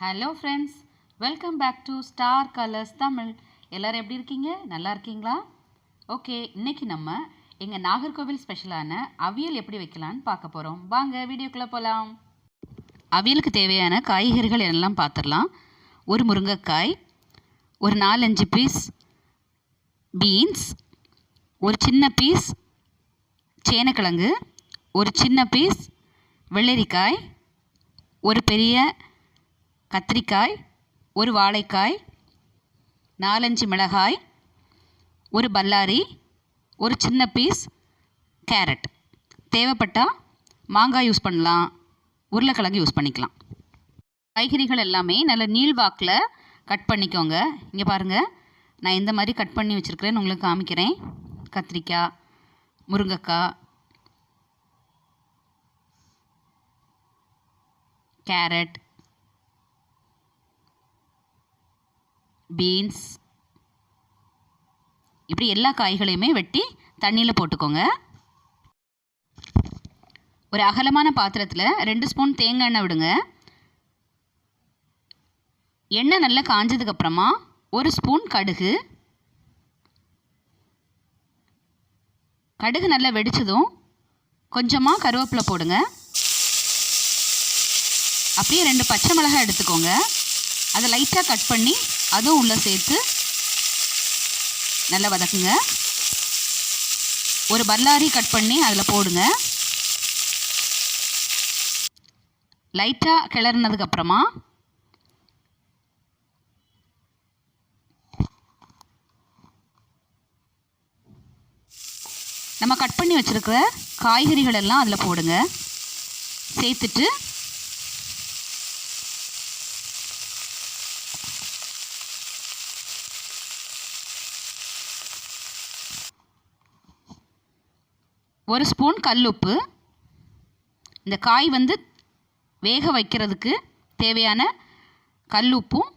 Hello friends welcome back to Star Colors Tamil எல்லோரும் எப்படி இருக்கீங்க? நல்லா இருக்கீங்களா? ஓகே இன்னைக்கு நம்ம எங்கள் நாகர்கோவில் ஸ்பெஷலான அவியல் எப்படி வைக்கலான்னு பார்க்க போகிறோம் வாங்க வீடியோக்குள்ளே போகலாம் அவியலுக்கு தேவையான காய்கறிகள் எல்லாம் பார்த்துடலாம். ஒரு முருங்கைக்காய் ஒரு நாலஞ்சு பீஸ் பீன்ஸ் ஒரு சின்ன பீஸ் சேனக்கிழங்கு ஒரு சின்ன பீஸ் வெள்ளரிக்காய் ஒரு பெரிய கத்திரிக்காய் ஒரு வாழைக்காய் நாலஞ்சு மிளகாய் ஒரு பல்லாரி ஒரு சின்ன பீஸ் கேரட் தேவைப்பட்டால் மாங்காய் யூஸ் பண்ணலாம் உருளைக்கிழங்கு யூஸ் பண்ணிக்கலாம். காய்கறிகள் எல்லாமே நல்ல நீள்வாக்கில் கட் பண்ணிக்கோங்க. இங்கே பாருங்கள் நான் இந்த மாதிரி கட் பண்ணி வச்சுருக்கிறேன்னு உங்களுக்கு காமிக்கிறேன். கத்திரிக்காய் முருங்கைக்காய் கேரட் பீன்ஸ் இப்படி எல்லா காய்களையுமே வெட்டி தண்ணியில் போட்டுக்கோங்க. ஒரு அகலமான பாத்திரத்தில் ரெண்டு ஸ்பூன் தேங்காய் எண்ணெய் விடுங்க. எண்ணெய் நல்லா காஞ்சதுக்கப்புறமா ஒரு ஸ்பூன் கடுகு. கடுகு நல்லா வெடிச்சதும் கொஞ்சமாக கருவேப்பிலை போடுங்க. அப்படியே ரெண்டு பச்சை மிளகாய் எடுத்துக்கோங்க. அதை லைட்டாக கட் பண்ணி அதுவும் உள்ளே சேர்த்து நல்லா வதக்குங்க. ஒரு பல்லாரி கட் பண்ணி அதில் போடுங்க. லைட்டாக கிளறினதுக்கப்புறமா நம்ம கட் பண்ணி வச்சுருக்கிற காய்கறிகள் எல்லாம் அதில் போடுங்க. சேர்த்துட்டு ஒரு ஸ்பூன் கல்லுப்பு. இந்த காய் வந்து வேக வைக்கிறதுக்கு தேவையான கல்லுப்பும்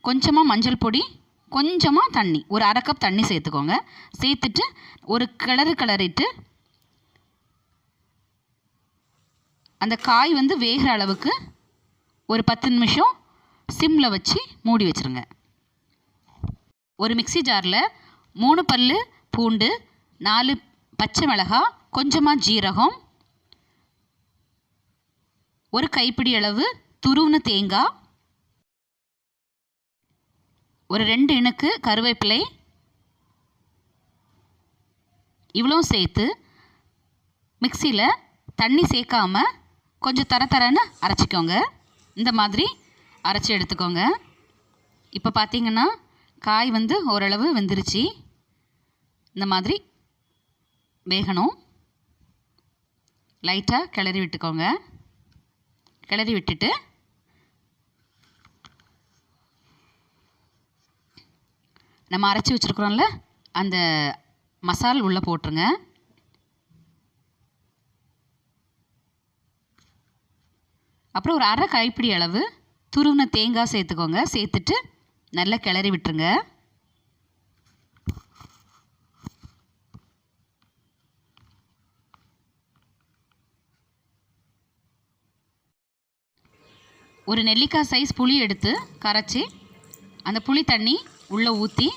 கொஞ்சமாக மஞ்சள் பொடி கொஞ்சமாக தண்ணி ஒரு அரை கப் தண்ணி சேர்த்துக்கோங்க. சேர்த்துட்டு ஒரு கிளறு கிளறிட்டு அந்த காய் வந்து வேகிற அளவுக்கு ஒரு பத்து நிமிஷம் சிம்மில் வச்சு மூடி வச்சுருங்க. ஒரு மிக்ஸி ஜாரில் மூணு பல் பூண்டு நாலு பச்சை மிளகாய் கொஞ்சமாக ஜீரகம் ஒரு கைப்பிடி அளவு துருவுன தேங்காய் ஒரு ரெண்டு இணுக்கு கருவேப்பிலை இவ்வளோ சேர்த்து மிக்சியில் தண்ணி சேர்க்காம கொஞ்சம் தர தரன்னு அரைச்சிக்கோங்க. இந்த மாதிரி அரைச்சி எடுத்துக்கோங்க. இப்போ பார்த்தீங்கன்னா காய் வந்து ஓரளவு வெந்துருச்சு. இந்த மாதிரி வேகணும். லைட்டாக கிளறி விட்டுக்கோங்க. கிளறி விட்டுட்டு. நம்ம அரைச்சி வச்சுருக்குறோம்ல அந்த மசால் உள்ளே போட்டுருங்க. அப்புறம் ஒரு அரை கைப்பிடி அளவு துருவின தேங்காய் சேர்த்துக்கோங்க. சேர்த்துட்டு நல்லா கிளறி விட்டுருங்க. ஒரு நெல்லிக்காய் சைஸ் புளி எடுத்து கரைச்சி அந்த புளி தண்ணி உள்ளே ஊற்றி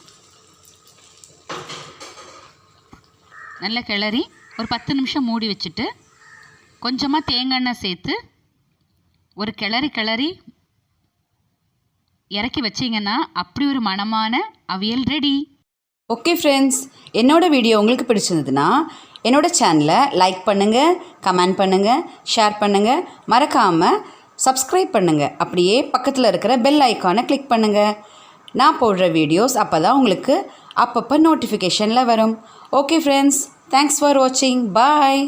நல்லா கிளறி ஒரு பத்து நிமிஷம் மூடி வச்சுட்டு கொஞ்சமாக தேங்காய் எண்ணெய் சேர்த்து ஒரு கிளறி கிளறி இறக்கி வச்சிங்கன்னா அப்படி ஒரு மணமான அவியல் ரெடி ஓகே ஃப்ரெண்ட்ஸ் என்னோடய வீடியோ உங்களுக்கு பிடிச்சிருந்ததுன்னா என்னோடய சேனலை லைக் பண்ணுங்கள் கமெண்ட் பண்ணுங்கள் ஷேர் பண்ணுங்கள் மறக்காமல் சப்ஸ்கிரைப் பண்ணுங்கள் அப்படியே பக்கத்தில் இருக்கிற பெல் ஐக்கானை கிளிக் பண்ணுங்கள் நான் போடுற வீடியோஸ் அப்போ தான் உங்களுக்கு அப்பப்போ நோட்டிஃபிகேஷனில் வரும். ஓகே ஃப்ரெண்ட்ஸ் தேங்க்ஸ் ஃபார் வாட்சிங் பாய்